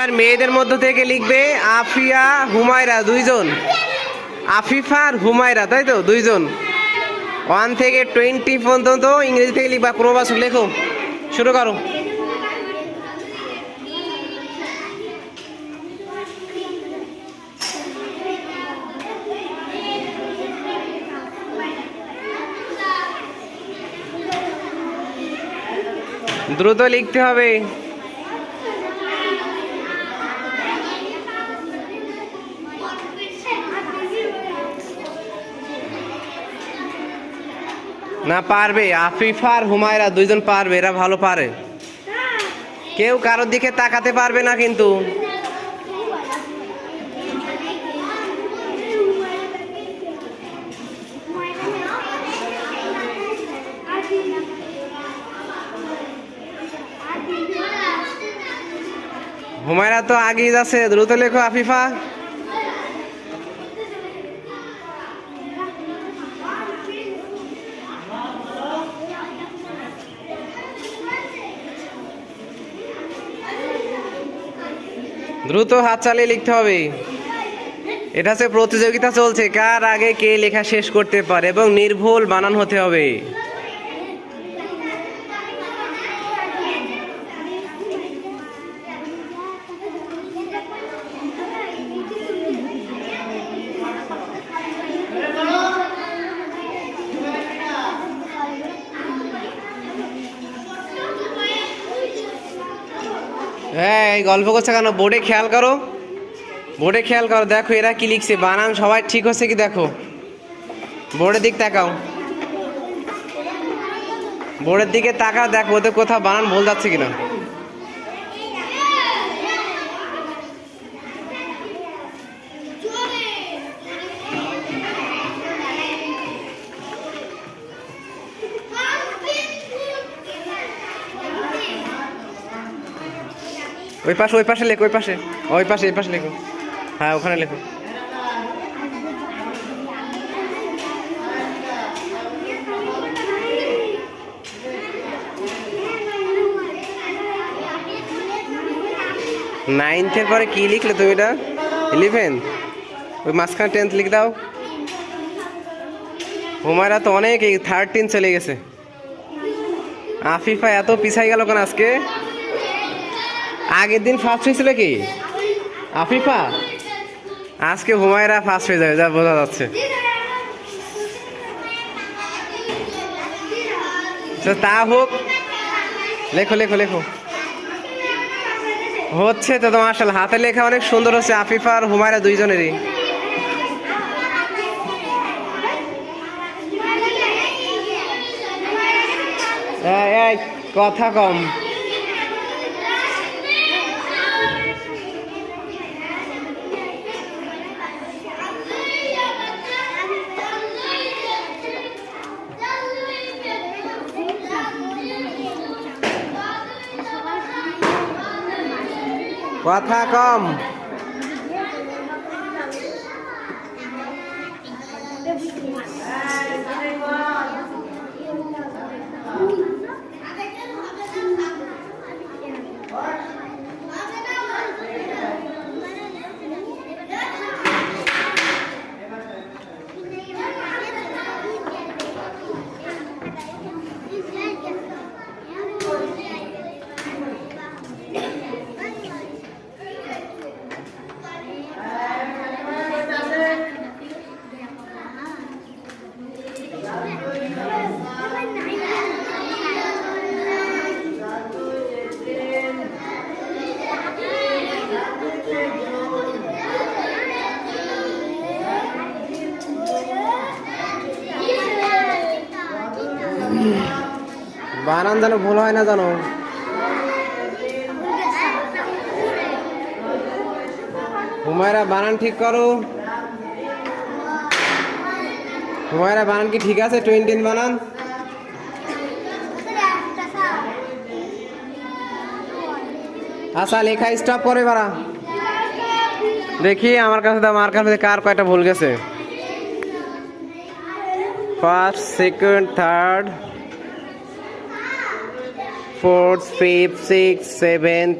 এবার মেয়েদের মধ্য থেকে লিখবে আফিয়া, হুমায়রা দুইজন। আফিফা আর হুমায়রা, তাই তো? দুইজন। ওয়ান থেকে টোয়েন্টি পর্যন্ত ইংরেজি থেকে লিখবা প্রবাসক লেখো। শুরু করো। দ্রুত লিখতে হবে। না পারবে, আফিফা আর হুমায়রা দুইজন পারবে, এরা ভালো পারে। কেউ কারোর দিকে তাকাতে পারবে না কিন্তু। হুমায়রা তো আগেই যাচ্ছে, দ্রুত লেখো আফিফা। দ্রুত হাত চালিয়ে লিখতে হবে। এটা হচ্ছে প্রতিযোগিতা চলছে। কার আগে কে লেখা শেষ করতে পারে এবং নির্ভুল বানান হতে হবে। এই, গল্প করছে কেন? বোর্ডে খেয়াল করো। বোর্ডে খেয়াল করো, দেখো এরা কি লিখছে। বানান সবাই ঠিক হচ্ছে কি দেখো? বোর্ডের দিক তাকাও। বোর্ডের দিকে তাকা দেখো ওদের কোথাও বানান ভুল যাচ্ছে কিনা। ওই পাশে ওই পাশে লেখো, ওই পাশে। ওই পাশে, এই পাশে লেখো। হ্যাঁ ওখানে লেখো। নাইনথের পরে কি লিখলে তুমি এটা? ইলেভেন ওই মাঝখানে টেন্থ লিখ দাও। হুমায়রা তো অনেক থার্টিন চলে গেছে। আফিফা এত পিছাই গেল কেন আজকে? আগের দিন ফার্স্ট হয়েছিল কি? আফিফা? আজকে হুমায়রা ফার্স্ট হয়ে যাবে, যা বোঝা যাচ্ছে। তো হোক, লেখো লেখো লেখো। হচ্ছে তো তোমার আসলে হাতে লেখা অনেক সুন্দর হচ্ছে, আফিফা আর হুমায়রা দুইজনেরই। কথা কম। কথা কম। বানান যেন ভুল হয় না জানো। হুমায়রা, বানান ঠিক করো। হুমায়রা, বানান কি ঠিক আছে? টোয়েন্টিন বানান। আচ্ছা লেখা স্টপ করে বাড়া। দেখি আমার কাছে দাও আমার কাছে কার কয়টা ভুল গেছে। First second third fourth fifth six seventh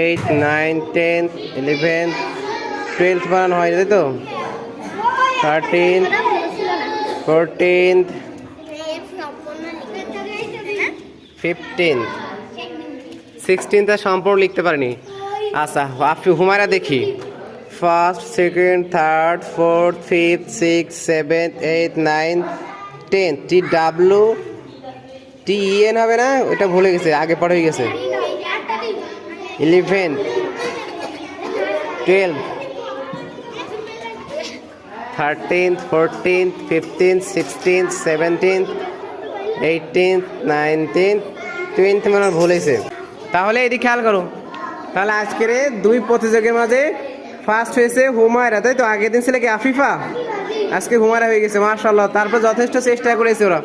eight nine ten eleven twelve বানানো হয় তাই তো? থার্টিন ফোরটিন ফিফটিন সিক্সটিনটা সম্পূর্ণ লিখতে পারিনি। আচ্ছা আপনি হুমায়রা দেখি। First second third fourth fifth six seven eight nine ten T W T N হবে না? ওটা ভুলে গেছে, আগে পড়ে হয়ে গেছে। Eleven twelve thirteen fourteen fifteen sixteen seventeen eighteen nineteen twenty মানে ভুলেছে তাহলে এটি খেয়াল করো। তাহলে আজকের দুই প্রতিযোগের মাঝে ফার্স্ট হয়েছে হুমায়রা, তাই তো? আগের দিন ছিল কি আফিফা? আজকে হুমায়রা হয়ে গেছে মার্শাল্লাহ তারপর যথেষ্ট চেষ্টা করেছে ওরা।